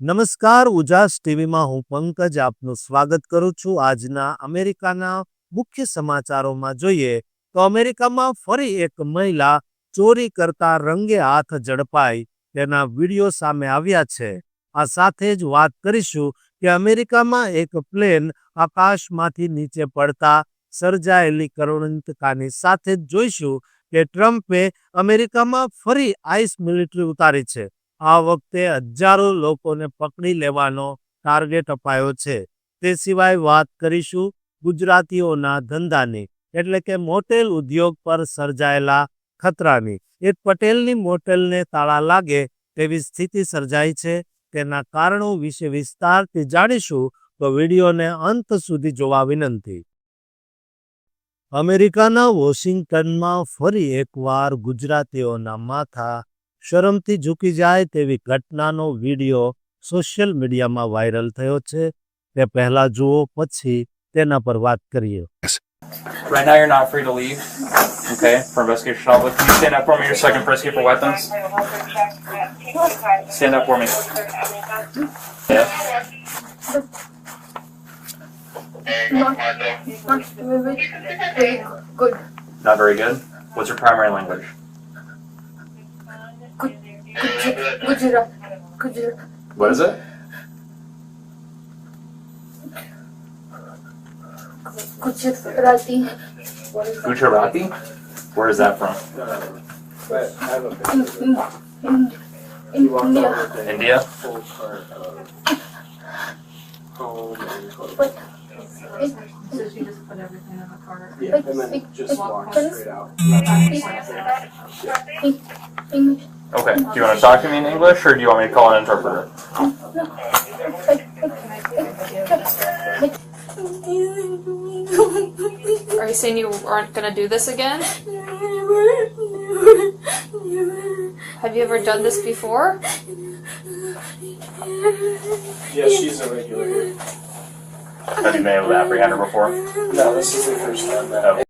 નમસ્કાર, ઉજાસ ટીવીમાં હું પંકજ આપનું સ્વાગત કરું છું. આજના અમેરિકાના મુખ્ય સમાચારોમાં જોઈએ તો અમેરિકામાં ફરી એક મહિલા ચોરી કરતા રંગે હાથ ઝડપાઈ. તેના વીડિયો સામે આવ્યા છે. આ સાથે જ વાત કરીશું કે અમેરિકામાં એક પ્લેન આકાશમાંથી નીચે પડતા સર્જાયેલી કરુણિતકાની સાથે જ જોઈશું કે ટ્રમ્પે અમેરિકામાં ફરી આઈસ મિલિટરી ઉતારી છે. આ વખતે હજારો લોકોને પકડી લેવાનો ટાર્ગેટ અપાયો છે. તે સિવાય વાત કરીશું ગુજરાતીઓના ધંધાની, એટલે કે મોટેલ ઉદ્યોગ પર સર્જાયેલા ખતરાની. એક પટેલની મોટેલને તાળા લાગે તેવી સ્થિતિ સર્જાઈ છે. તેના કારણો વિશે વિસ્તારથી જાણીશું તો વિડીયોને અંત સુધી જોવા વિનંતી. અમેરિકાના વોશિંગ્ટનમાં ફરી એકવાર ગુજરાતીઓના માથા શરમથી ઝૂકી જાય તેવી ઘટનાનો વીડિયો સોશિયલ મીડિયામાં વાયરલ થયો છે તે પહેલા જુઓ પછી તેના પર વાત કરીએ Right now, you're not free to leave. Okay, for investigation off. Can you stand up for me? Your second press for weapons. Stand up for me. Yeah. Not very good. What's your primary language? Good, Gujarat, Gujarat, Gujarat. What is it? Gujarati. Gujarati. Where is that from? In, in, in, in India. India. But it, So she just put everything in the cart. Yeah, and then just walk straight out. in, in, Okay. Do you want to talk to me in English, or do you want me to call an interpreter? Are you saying you aren't gonna do this again? Have you ever done this before? Yeah, she's a regular here. Have you been able to apprehend her before? No, this is the first time that.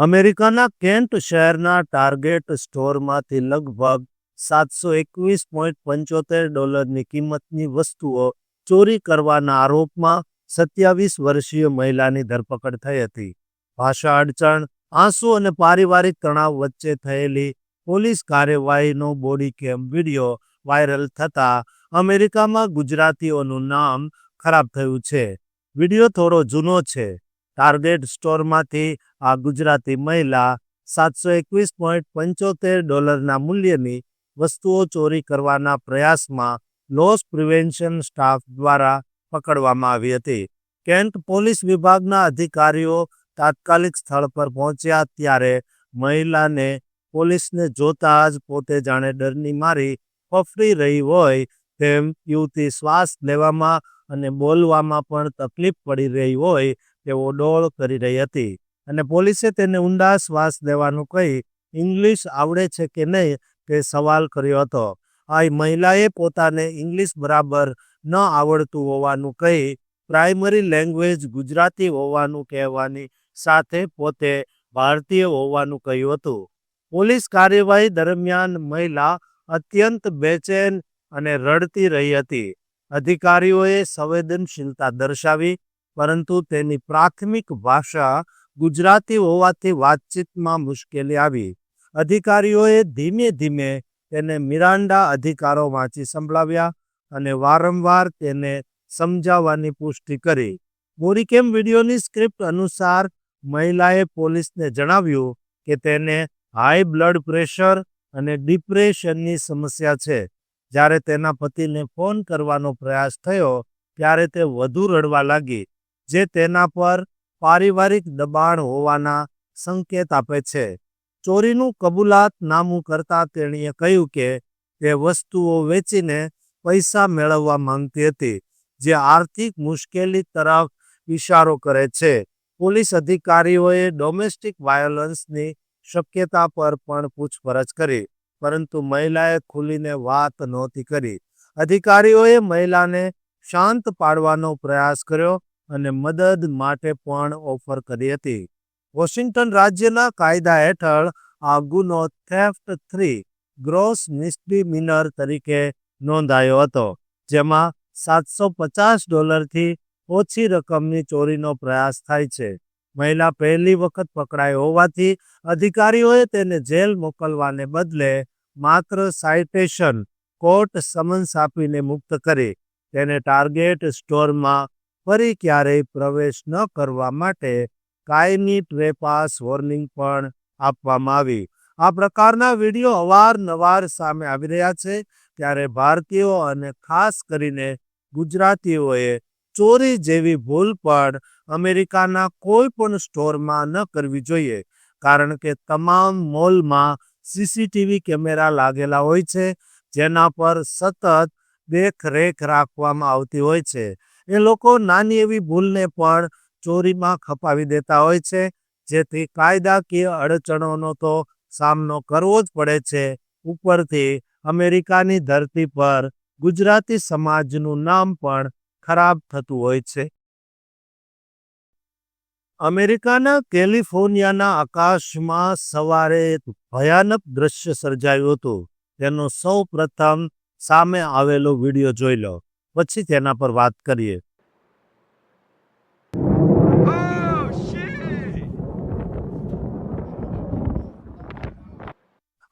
અમેરિકાના Kent શહેરના target સ્ટોરમાંથી લગભગ સાતસો એકવીસ point પંચોતેર ડોલરની કિંમતની વસ્તુઓ ચોરી કરવાના આરોપમાં સત્યાવીસ વર્ષીય મહિલાની ધરપકડ થઈ હતી. ભાષા અડચણ, આંસુ અને પારિવારિક તણાવ વચ્ચે થયેલી પોલીસ કાર્યવાહીનો બોડી કેમ વીડિયો વાયરલ થતા અમેરિકામાં ગુજરાતીઓનું નામ ખરાબ થયું છે. વીડિયો થોડો જૂનો છે. ટાર્ગેટ સ્ટોરમાંથી આ ગુજરાતી મહિલા સાતસો એકવીસ પોઈન્ટ પંચોતેર ડોલરના મૂલ્યની વસ્તુઓ ચોરી કરવાના પ્રયાસમાં લોસ પ્રિવેન્શન સ્ટાફ દ્વારા પકડવામાં આવી હતી. કેન્ટ પોલીસ વિભાગના અધિકારીઓ તાત્કાલિક સ્થળ પર પહોંચ્યા ત્યારે મહિલાને પોલીસને જોતા જ પોતે જાણે ડરની મારી ફફડી રહી હોય તેમ યુવતી શ્વાસ લેવામાં અને બોલવામાં પણ તકલીફ પડી રહી હોય તેવો ડોળ કરી રહી હતી. અને પોલીસે તેને ઊંડા શ્વાસ દેવાનું કહી ઇંગ્લિશ આવડે છે કે નહીં તે સવાલ કર્યો હતો. આ મહિલાએ પોતાને ઇંગ્લિશ બરાબર ન આવડતું હોવાનું કહી પ્રાઇમરી લેંગ્વેજ ગુજરાતી હોવાનું કહેવાની સાથે પોતે ભારતીય હોવાનું કહ્યું હતું. પોલીસ કાર્યવાહી દરમિયાન મહિલા અત્યંત બેચેન અને રડતી રહી હતી. અધિકારીઓએ સંવેદનશીલતા દર્શાવી, પરંતુ તેની પ્રાથમિક ભાષા ગુજરાતી હોવાથી વાતચીતમાં મુશ્કેલી આવી. અધિકારીઓએ ધીમે ધીમે તેને મિરાન્ડા અધિકારો વાંચી સંભળાવ્યા અને વારંવાર તેને સમજાવવાની પુષ્ટિ કરી. બોરીકેમ વિડીયોની સ્ક્રિપ્ટ અનુસાર મહિલાએ પોલીસને જણાવ્યું કે તેને હાઈ બ્લડ પ્રેશર અને ડિપ્રેશનની સમસ્યા છે. જ્યારે તેના પતિને ફોન કરવાનો પ્રયાસ થયો, ત્યારે તે વધુ રડવા લાગી, જે તેના પર પારિવારિક દબાણ હોવાના સંકેત આપે છે. ચોરીનું કબૂલાત નામું કરતા તેણીએ કહ્યું કે તે વસ્તુઓ વેચીને પૈસા મેળવવા માંગતી હતી, જે આર્થિક મુશ્કેલી તરફ ઇશારો કરે છે. પોલીસ અધિકારીઓએ ડોમેસ્ટિક વાયોલન્સની શક્યતા પર પણ પૂછપરછ કરી, પરંતુ મહિલાએ ખુલીને વાત નહોતી કરી. અધિકારીઓએ મહિલાને શાંત પાડવાનો પ્રયાસ કર્યો અને મદદ માટે પણ ઓફર કરી હતી. વોશિંગ્ટન રાજ્યના કાયદા હેઠળ આ ગુનો થેફ્ટ થ્રી ગ્રોસ મિસડિમિનર તરીકે નોંધાયો હતો, જેમાં સાતસો પચાસ ડોલરથી ઓછી રકમની ચોરીનો પ્રયાસ થાય છે. મહિલા પહેલી વખત પકડાઈ હોવાથી અધિકારીઓએ તેને જેલ મોકલવાને બદલે માત્ર સાઇટેશન કોર્ટ સમન્સ આપીને મુક્ત કરી. તેને ટાર્ગેટ સ્ટોરમાં ફરી ક્યારેય પ્રવેશ ન કરવા માટે કાયમી ટ્રેપાસ વોર્નિંગ પણ આપવામાં આવી. આ પ્રકારના વીડિયો અવારનવાર સામે આવી રહ્યા છે, ત્યારે ભારતીયો અને ખાસ કરીને ગુજરાતીઓએ ચોરી જેવી ભૂલ પણ અમેરિકાના કોઈ પણ સ્ટોરમાં ન કરવી જોઈએ, કારણ કે તમામ મોલમાં સીસીટીવી કેમેરા લાગેલા હોય છે, જેના પર સતત દેખરેખ રાખવામાં આવતી હોય છે. એ લોકો નાની એવી ભૂલને પણ ચોરીમાં ખપાવી દેતા હોય છે. જેથી કાયદાકીય અડચણોનો તો સામનો કરવો જ પડે છે. ઉપરથી અમેરિકાની ધરતી પર ગુજરાતી સમાજનું નામ પણ ખરાબ થતું હોય છે. અમેરિકાના કેલિફોર્નિયાના આકાશમાં સવારે ભયાનક દ્રશ્ય સર્જાયું હતું. તેનો સૌ પ્રથમ સામે આવેલો વીડિયો જોઈ લો. પછી તેના પર વાત કરીએ.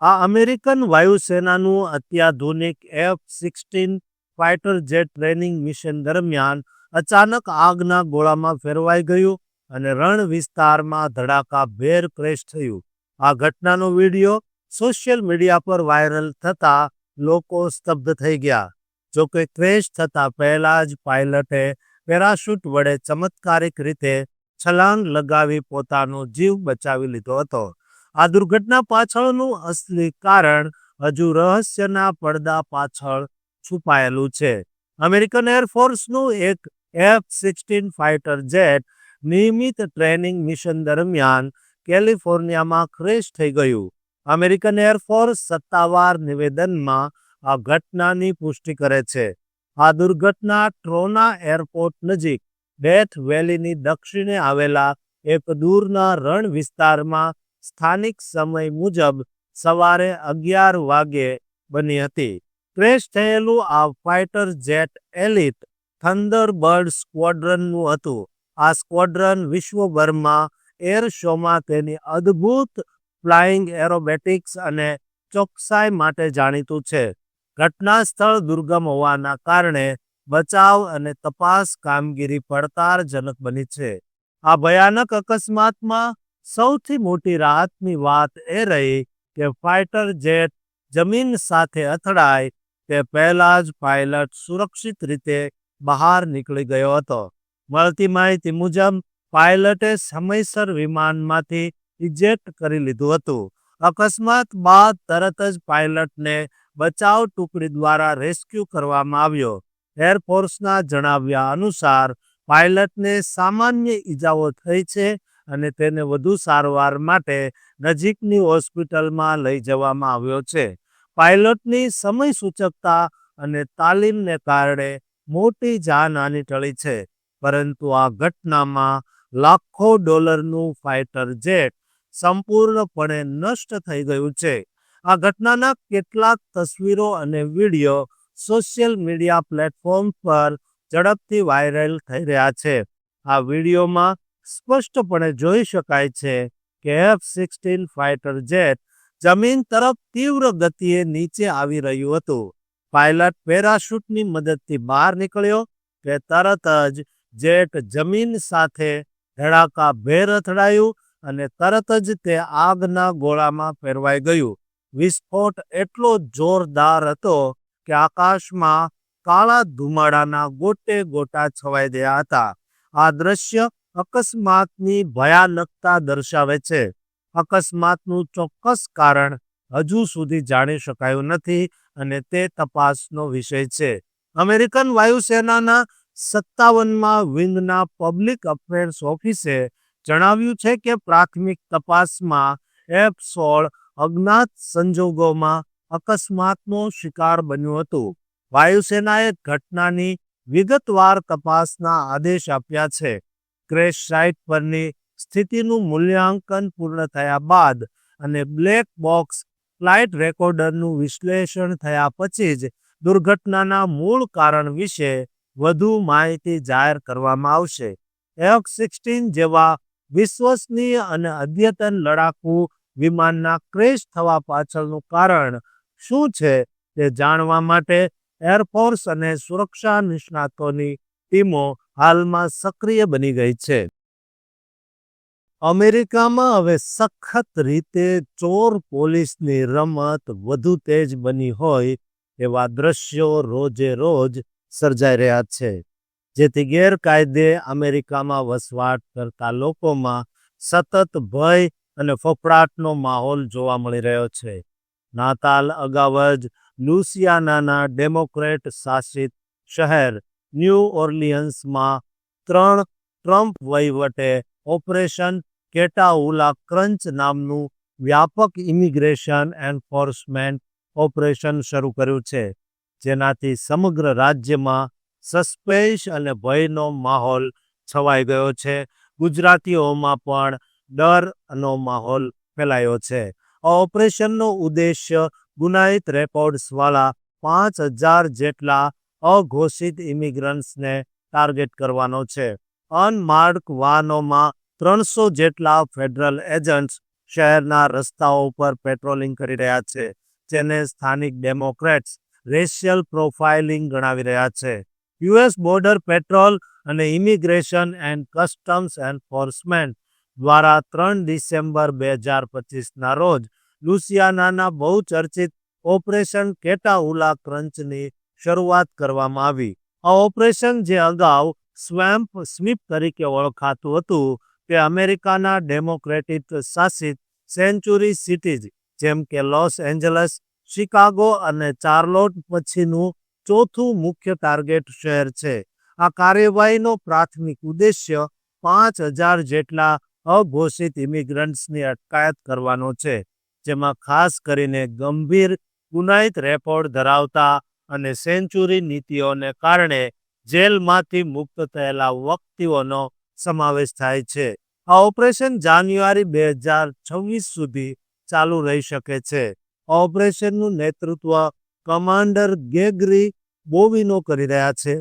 આ અમેરિકન વાયુસેનાનું અત્યાધુનિક F sixteen fighter jet training mission દરમિયાન અચાનક આગના ગોળામાં ફેરવાઈ ગયું અને રણ વિસ્તારમાં ધડાકાભેર ક્રેશ થયું. આ ઘટનાનો વીડિયો સોશિયલ મીડિયા પર વાયરલ થતા લોકો સ્તબ્ધ થઈ ગયા. જોકે ક્રેશ થતાં પહેલા જ પાયલટે પેરાશૂટ વડે ચમત્કારિક રીતે છલાંગ લગાવી પોતાનો જીવ બચાવી લીધો હતો. આ દુર્ઘટના પાછળનું અસલી કારણ હજુ રહસ્યના પડદા પાછળ છુપાયેલું છે. અમેરિકન એરફોર્સનું એક એફ સિક્સટીન ફાઇટર જેટ નિયમિત ટ્રેનિંગ મિશન દરમિયાન કેલિફોર્નિયામાં ક્રેશ થઈ ગયું. અમેરિકન એરફોર્સ સત્તાવાર નિવેદનમાં આ ઘટનાની પુષ્ટિ કરે છે. આ દુર્ઘટના ટ્રોના એરપોર્ટ નજીક, ડેથ વેલીની દક્ષિણે આવેલા એક દૂરના રણ વિસ્તારમાં સ્થાનિક સમય મુજબ સવારે અગિયાર વાગ્યે બની હતી. ક્રેશ થયેલું આ ફાઇટર જેટ એલિટ થંડરબર્ડ સ્ક્વોડ્રનનું હતું. આ સ્ક્વોડ્રન વિશ્વભરમાં એર શોમાં તેની અદ્ભુત ફ્લાઇંગ એરોબેટિક્સ અને ચોકસાઈ માટે જાણીતું છે. ઘટના સ્થળ દુર્ગમ હોવાના કારણે બચાવ અને તપાસ કામગીરી પડકારજનક બની છે. આ ભયાનક અકસ્માતમાં સૌથી મોટી રાહતની વાત એ રહી કે ફાઇટર જેટ જમીન સાથે અથડાય તે પહેલા જ પાયલટ સુરક્ષિત રીતે બહાર નીકળી ગયો હતો. મળતી માહિતી મુજબ, પાયલટે સમયસર વિમાનમાંથી ઇજેક્ટ કરી લીધું હતું. અકસ્માત બાદ તરત જ પાયલટને બચાવ ટુકડી દ્વારા રેસ્ક્યુ કરવામાં આવ્યો. એરફોર્સના જણાવ્યા અનુસાર, પાયલટને સામાન્ય ઈજાઓ થઈ છે અને તેને વધુ સારવાર માટે નજીકની હોસ્પિટલમાં લઈ જવામાં આવ્યો છે. પાયલટની સમય સૂચકતા અને તાલીમને કારણે મોટી જાનહાની ટળી છે, પરંતુ આ ઘટનામાં લાખો ડોલરનું ફાઇટર જેટ સંપૂર્ણપણે નષ્ટ થઈ ગયું છે. આ ઘટનાના કેટલાક તસવીરો અને વીડિયો સોશિયલ મીડિયા પ્લેટફોર્મ પર ઝડપથી વાયરલ થઈ રહ્યા છે. આ વિડીયોમાં સ્પષ્ટપણે જોઈ શકાય છે કે એફ સિક્સટીન ફાઇટર જેટ જમીન તરફ તીવ્ર ગતિએ નીચે આવી રહ્યું હતું. પાયલટ પેરાશૂટની મદદથી બહાર નીકળ્યો કે તરત જ જેટ જમીન સાથે ધડાકા ભેર અથડાયું અને તરત જ તે આગના ગોળામાં ફેરવાઈ ગયું. વિસ્ફોટ એટલો જોરદાર હતો કે આકાશમાં કાળા ધુમાડાના ગોટે ગોટા છવાઈ ગયા હતા. આ દ્રશ્ય અકસ્માતની ભયાનકતા દર્શાવે છે. અકસ્માતનું ચોક્કસ કારણ હજુ સુધી જાણી શકાયું નથી અને તે તપાસનો વિષય છે. અમેરિકન વાયુસેનાના સત્તાવનમાં વિંગના પબ્લિક અફેર્સ ઓફિસે જણાવ્યું છે કે પ્રાથમિક તપાસમાં એફ સોળ અજ્ઞાત સંજોગોમાં અકસ્માતનો શિકાર બન્યું હતું. વાયુસેનાએ ઘટનાની વિગતવાર તપાસના આદેશ આપ્યા છે. ક્રેશ સાઇટ પરની સ્થિતિનું મૂલ્યાંકન પૂર્ણ થયા બાદ અને બ્લેક બોક્સ ફ્લાઇટ રેકોર્ડરનું વિશ્લેષણ થયા પછી જ દુર્ઘટનાના મૂળ કારણ વિશે વધુ માહિતી જાહેર કરવામાં આવશે. એફ સિક્સટીન જેવા વિશ્વસનીય અને અદ્યતન લડાકુ વિમાનના ક્રેશ થવા પાછળનું કારણ શું છે તે જાણવા માટે એરફોર્સ અને સુરક્ષા નિષ્ણાતોની ટીમો હાલમાં સક્રિય બની ગઈ છે. અમેરિકામાં હવે સખત રીતે ચોર પોલીસની રમત વધુ તેજ બની હોય એવા દ્રશ્યો રોજે રોજ સર્જાઈ રહ્યા છે, જેથી ગેરકાયદે અમેરિકામાં વસવાટ કરતા લોકોમાં સતત ભય અને ફફડાટનો માહોલ જોવા મળી રહ્યો છે. નાતાલ અગાઉ જ લુસિયાનાના ડેમોક્રેટ શાસિત શહેર ન્યૂ ઓર્લિયન્સમાં ત્રણ ટ્રમ્પ વહીવટે ઓપરેશન કેટાઉલા ક્રંચ નામનું વ્યાપક ઇમિગ્રેશન એન્ફોર્સમેન્ટ ઓપરેશન શરૂ કર્યું છે, જેનાથી સમગ્ર રાજ્યમાં સસ્પેન્સ અને ભયનો માહોલ છવાઈ ગયો છે. ગુજરાતીઓમાં પણ ડરનો માહોલ ફેલાયો છે. આ ઓપરેશનનો ઉદ્દેશ્ય ગુનાહિત રેકોર્ડ્સવાળા પાંચ હજાર જેટલા અઘોષિત ઇમિગ્રન્ટ્સને ટાર્ગેટ કરવાનો છે. અનમાર્ક વાહનોમાં ત્રણસો જેટલા ફેડરલ એજન્ટ્સ શહેરના રસ્તાઓ ઉપર પેટ્રોલિંગ કરી રહ્યા છે, જેને સ્થાનિક ડેમોક્રેટ્સ રેશિયલ પ્રોફાઇલિંગ ગણાવી રહ્યા છે. યુએસ બોર્ડર પેટ્રોલ અને ઇમિગ્રેશન એન્ડ કસ્ટમ્સ એન્ફોર્સમેન્ટ દ્વારા ત્રણ ડિસેમ્બર બે હજાર પચીસના રોજ લુસિયાનાના બહુચર્ચિત ઓપરેશન કેટાઉલા ક્રંચની શરૂઆત કરવામાં આવી. આ ઓપરેશન જે અગાઉ સ્વેમ્પ સ્વીપ તરીકે ઓળખાતું હતું તે અમેરિકાના ડેમોક્રેટિક શાસિત સેન્ચુરી સિટીઝ, જેમ કે લોસ એન્જલસ, શિકાગો અને ચાર્લોટ પછીનું ચોથું મુખ્ય ટાર્ગેટ શહેર છે. આ કાર્યવાહીનો પ્રાથમિક ઉદ્દેશ્ય પાંચ હજાર જેટલા અઘોષિત ઇમિગ્રન્ટ્સની અટકાયત કરવાનો છે, જેમાં ખાસ કરીને ગંભીર ગુનાહિત રેકોર્ડ ધરાવતા અને સેન્ચુરી નીતિઓને કારણે જેલમાંથી મુક્ત થયેલા વ્યક્તિઓનો સમાવેશ થાય છે. આ ઓપરેશન જાન્યુઆરી બે હજાર છવ્વીસ સુધી ચાલુ રહી શકે છે. ઓપરેશનનું નેતૃત્વ કમાન્ડર ગેગરી બોવિનો કરી રહ્યા છે,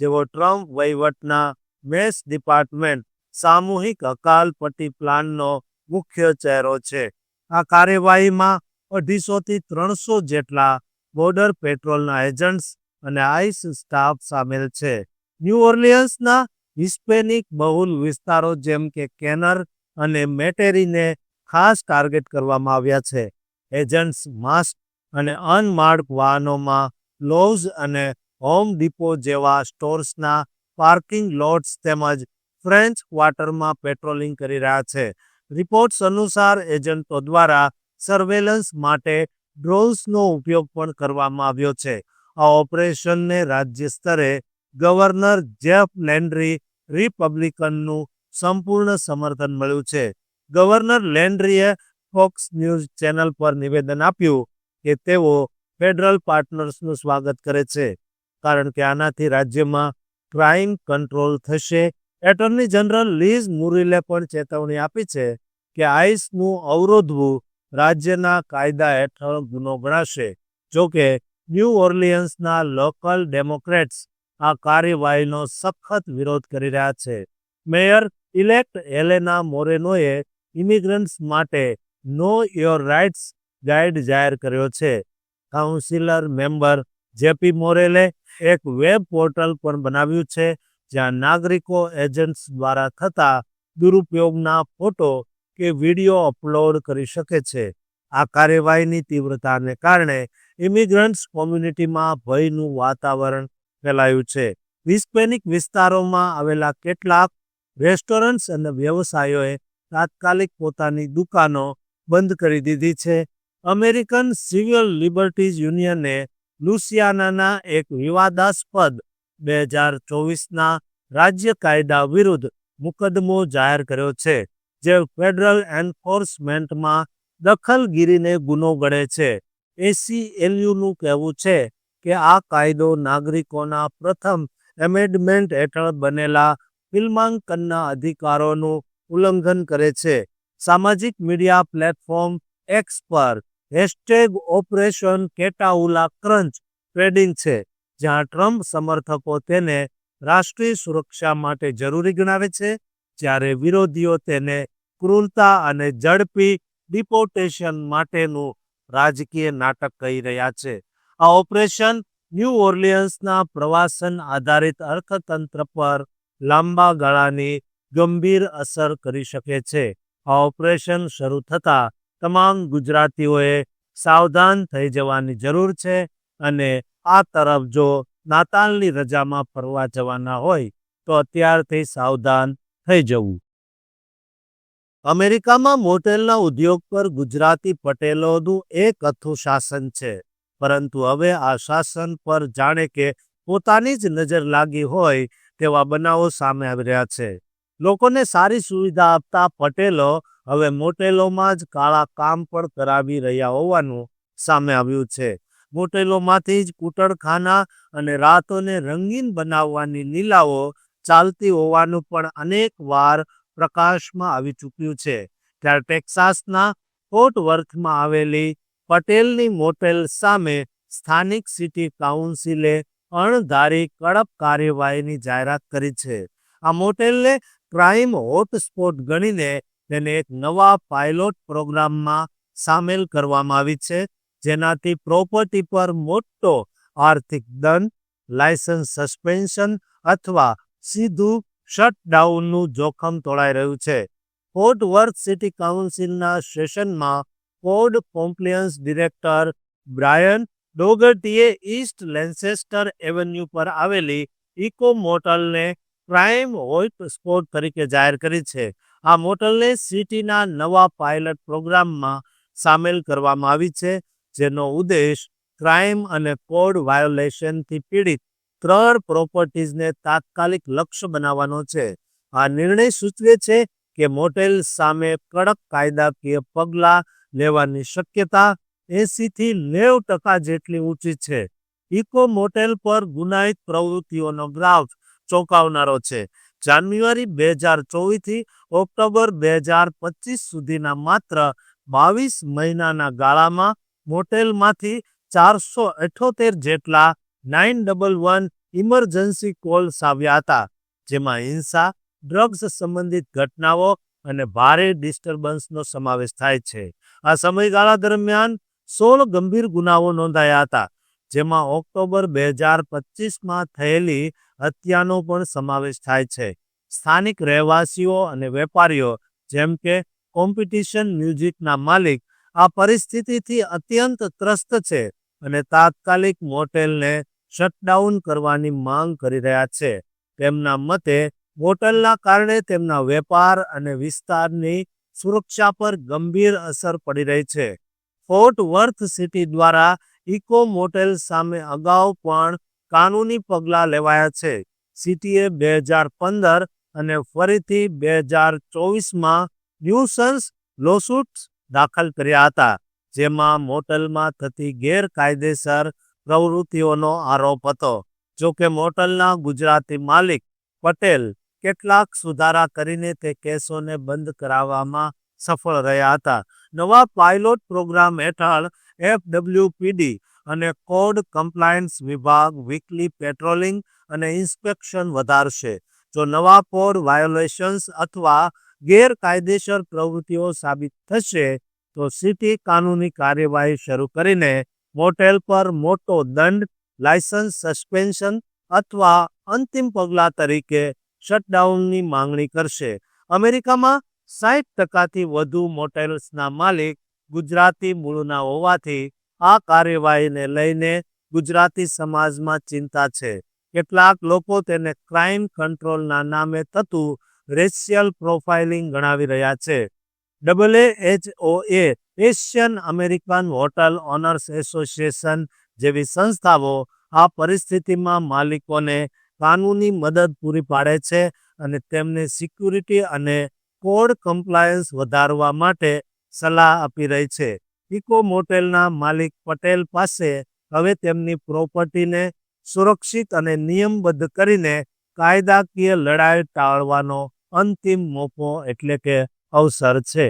જેઓ ટ્રમ્પ વહીવટના મેસ ડિપાર્ટમેન્ટ સામૂહિક અકાલપટ્ટી પ્લાનનો મુખ્ય ચહેરો છે. આ કાર્યવાહીમાં અઢીસોથી ત્રણસો જેટલા બોર્ડર પેટ્રોલના એજન્ટ્સ અને આઈસ સ્ટાફ સામેલ છે. ન્યૂ ઓર્લિયન્સના હિસ્પેનિક બહુલ વિસ્તારો જેમ કે કેનર અને મેટેરીને ખાસ ટાર્ગેટ કરવામાં આવ્યા છે. એજન્ટ્સ માસ્ક અને અનમાર્ક વાહનોમાં લોવ્સ અને હોમ ડિપો જેવા સ્ટોર્સના પાર્કિંગ લોટ્સ તેમજ ફ્રેન્ચ ક્વાર્ટરમાં પેટ્રોલિંગ કરી રહ્યા છે. રિપોર્ટ્સ અનુસાર એજન્ટો દ્વારા સર્વેલન્સ માટે ડ્રોન્સનો ઉપયોગ પણ કરવામાં આવ્યો છે. આ ઓપરેશનને રાજ્ય સ્તરે ગવર્નર જેફ લેન્ડ્રી રિપબ્લિકનનું સંપૂર્ણ સમર્થન મળ્યું છે. ગવર્નર લેન્ડ્રીએ ફોક્સ ન્યૂઝ ચેનલ પર નિવેદન આપ્યું કે તેઓ ફેડરલ પાર્ટનર્સનું સ્વાગત કરે છે, કારણ કે આનાથી રાજ્યમાં ક્રાઇમ કંટ્રોલ થશે એટર્ની જનરલ લીઝ મુરિલે પણ ચેતવણી આપી છે કે આઈસનું અવરોધવું રાજ્યના કાયદા હેઠળ ગુનો ગણાશે. જોકે ન્યૂ ઓર્લિયન્સના લોકલ ડેમોક્રેટ્સ આ કાર્યવાહીનો સખત વિરોધ કરી રહ્યા છે. મેયર ઇલેક્ટ એલેના મોરેનોએ ઇમિગ્રન્ટ્સ માટે નો યોર રાઇટ્સ ગાઈડ જાહેર કર્યો છે. કાઉન્સિલર મેમ્બર જેપી મોરેલે એક વેબ પોર્ટલ પણ બનાવ્યું છે જ્યાં નાગરિકો એજન્ટ્સ દ્વારા થતા દુરુપયોગના ફોટો કે વીડિયો અપલોડ કરી શકે છે. આ કાર્યવાહીની તીવ્રતાને કારણે ઇમિગ્રન્ટ્સ કોમ્યુનિટીમાં ભયનું વાતાવરણ ફેલાયું છે. હિસ્પેનિક વિસ્તારોમાં આવેલા કેટલાક રેસ્ટોરન્ટ્સ અને વ્યવસાયોએ તાત્કાલિક પોતાની દુકાનો બંધ કરી દીધી છે. અમેરિકન સિવિલ લિબર્ટીઝ યુનિયને લુસિયાનાના એક વિવાદાસ્પદ બે હજાર ચોવીસના રાજ્ય કાયદા વિરુદ્ધ મુકદ્દમો જાહેર કર્યો છે, જે ફેડરલ એન્ફોર્સમેન્ટમાં દખલગીરીને ગુનો ગણે છે. એસીએલયુનું કહેવું છે કે આ કાયદો નાગરિકોના પ્રથમ એમેન્ડમેન્ટ હેઠળ બનેલા ફિલ્માંકનના અધિકારોનું ઉલ્લંઘન કરે છે. સામાજિક મીડિયા પ્લેટફોર્મ એક્સ પર hashtag operation Catahoula Crunch trending છે. જ્યાં ટ્રમ્પ સમર્થકો તેને રાષ્ટ્રીય સુરક્ષા માટે જરૂરી ગણાવે છે, જ્યારે વિરોધીઓ તેને ક્રૂરતા અને ઝડપી ડિપોર્ટેશન માટેનું રાજકીય નાટક કહી રહ્યા છે. આ ઓપરેશન ન્યૂ ઓર્લિયન્સના પ્રવાસન આધારિત અર્થતંત્ર પર લાંબા ગાળાની ગંભીર અસર કરી શકે છે. આ ઓપરેશન શરૂ થતાં તમામ ગુજરાતીઓએ સાવધાન થઈ જવાની જરૂર છે અને આ તરફ જો નાતાલની રજામાં ફરવા જવાના હોય, તો અત્યારથી સાવધાન થઈ જવું. અમેરિકામાં મોટેલના ઉદ્યોગ પર ગુજરાતી પટેલોનું એક અથું શાસન છે. પરંતુ હવે આ શાસન પર જાણે કે પોતાની જ નજર લાગી હોય, તેવા બનાવો સામે આવી રહ્યા છે. લોકોને સારી સુવિધા આપતા પટેલો હવે મોટેલોમાં જ કાળા કામ પણ કરાવી રહ્યા હોવાનું સામે આવ્યું છે. મોટેલોમાંથી જ કૂટળખાના અને રાતોને રંગીન બનાવવાની લીલાઓ ચાલતી હોવાનું પણ અનેક વાર પ્રકાશમાં આવી ચૂક્યું છે. ત્યારે ટેક્સાસના ફોર્ટ વર્થમાં આવેલી પટેલની મોટેલ સામે સ્થાનિક સિટી કાઉન્સિલે અણધારી કડક કાર્યવાહીની જાહેરાત કરી છે. આ મોટેલને ક્રાઇમ હોટસ્પોટ ગણીને તેને એક નવા પાયલોટ પ્રોગ્રામમાં સામેલ કરવામાં આવી છે. જેનાથી પ્રોપર્ટી પર મોટો આર્થિક દંડ લાયસન્સ સસ્પેન્શન અથવા સીધું શટડાઉનનું જોખમ તોળાઈ રહ્યું છે. ફોર્ટ વર્થ સિટી કાઉન્સિલના સેશનમાં કોડ કોમ્પ્લિયન્સ ડિરેક્ટર બ્રાયન ડોગર્ટીએ ઈસ્ટ લેન્સેસ્ટર એવન્યુ પર આવેલી ઇકો મોટલને ક્રાઇમ હોટ સ્પોટ તરીકે જાહેર કરી છે. આ મોટલને સિટીના નવા પાયલટ પ્રોગ્રામમાં સામેલ કરવામાં આવી છે. જેનો ઉદ્દેશ ક્રાઇમ અને કોડ વાયોલેશનથી પીડિત ત્રણ પ્રોપર્ટીઝને તાત્કાલિક લક્ષ્ય બનાવવાનો છે. આ નિર્ણય સૂચવે છે કે મોટેલ સામે કડક કાયદાકીય પગલાં લેવાની શક્યતા એંસીથી નેવ ટકા જેટલી ઊંચી છે. ઇકો મોટેલ પર ગુનાહિત પ્રવૃત્તિઓનો ગ્રાફ ચોંકાવનારો છે. જાન્યુઆરી બે હજાર ચોવીસથી ઓક્ટોબર બે હજાર પચીસ સુધીના માત્ર બાવીસ મહિનાના ગાળામાં મોટેલમાંથી ચારસો અઠ્યોતેર જેટલા nine double one emergency calls આવ્યા હતા, જેમાં હિંસા, ડ્રગ્સ સંબંધિત ઘટનાઓ અને ભારે ડિસ્ટર્બન્સનો સમાવેશ થાય છે. આ સમયગાળા દરમિયાન સોળ ગંભીર ગુનાઓ નોંધાયા હતા, જેમાં ઓક્ટોબર બે હજાર પચીસમાં થયેલી હત્યાનો પણ સમાવેશ થાય છે. સ્થાનિક રહેવાસીઓ અને વેપારીઓ, જેમ કે કોમ્પિટિશન મ્યુઝિકના માલિક આ પરિસ્થિતિથી અત્યંત ત્રસ્ત છે અને તાત્કાલિક મોટેલને શટડાઉન કરવાની માંગ કરી રહ્યા છે. તેમના મતે, મોટલના કારણે તેમના વેપાર અને વિસ્તારની સુરક્ષા પર ગંભીર અસર પડી રહી છે. ફોર્ટ વર્થ સિટી દ્વારા ઇકો મોટેલ સામે અગાઉ પણ કાનૂની પગલાં લેવાયા છે. સિટીએ બે હજાર પંદર અને ફરીથી બે હજાર ચોવીસમાં ન્યુસન્સ, લોસૂટ્સ દાખલ કર્યા હતા, જેમાં મોટલમાં થતી ગેરકાયદેસર પ્રવૃત્તિઓનો આરોપ હતો. જોકે મોટલના ગુજરાતી માલિક પટેલ કેટલાક સુધારા કરીને તે કેસોને બંધ કરાવવામાં સફળ રહ્યા હતા. નવા પાયલોટ પ્રોગ્રામ હેઠળ એફડબ્લ્યુપીડી અને કોડ કમ્પ્લાયન્સ વિભાગ વીકલી પેટ્રોલિંગ અને ઇન્સ્પેક્શન વધારશે. જો નવા કોડ વાયોલેશન્સ અથવા ગેરકાયદેસર પ્રવૃત્તિઓ સાબિત થશે, તો સિટી કાનૂની કાર્યવાહી શરૂ કરીને મોટેલ પર મોટો દંડ, લાયસન્સ સસ્પેન્શન અથવા અંતિમ પગલાં તરીકે શટડાઉનની માંગણી કરશે. અમેરિકામાં સાઠ ટકાથી વધુ મોટેલ્સના માલિક ગુજરાતી મૂળના હોવાથી આ કાર્યવાહીને લઈને ગુજરાતી સમાજમાં ચિંતા છે. કેટલાક લોકો તેને ક્રાઇમ કંટ્રોલના નામે થતું રેશિયલ પ્રોફાઇલિંગ ગણાવી રહ્યા છે. ડબલએચઓએ Asian American hotel owners association જેવી સંસ્થાઓ આ પરિસ્થિતિમાં માલિકોને કાનૂની મદદ પૂરી પાડે છે અને તેમને સિક્યુરિટી અને કોડ કમ્પ્લાયન્સ વધારવા માટે સલાહ આપી રહી છે. ઇકો મોટેલના માલિક પટેલ પાસે હવે તેમની પ્રોપર્ટીને સુરક્ષિત અને નિયમબદ્ધ કરીને કાયદાકીય લડાઈ ટાળવાનો અંતિમ મોકો એટલે કે અવસર છે.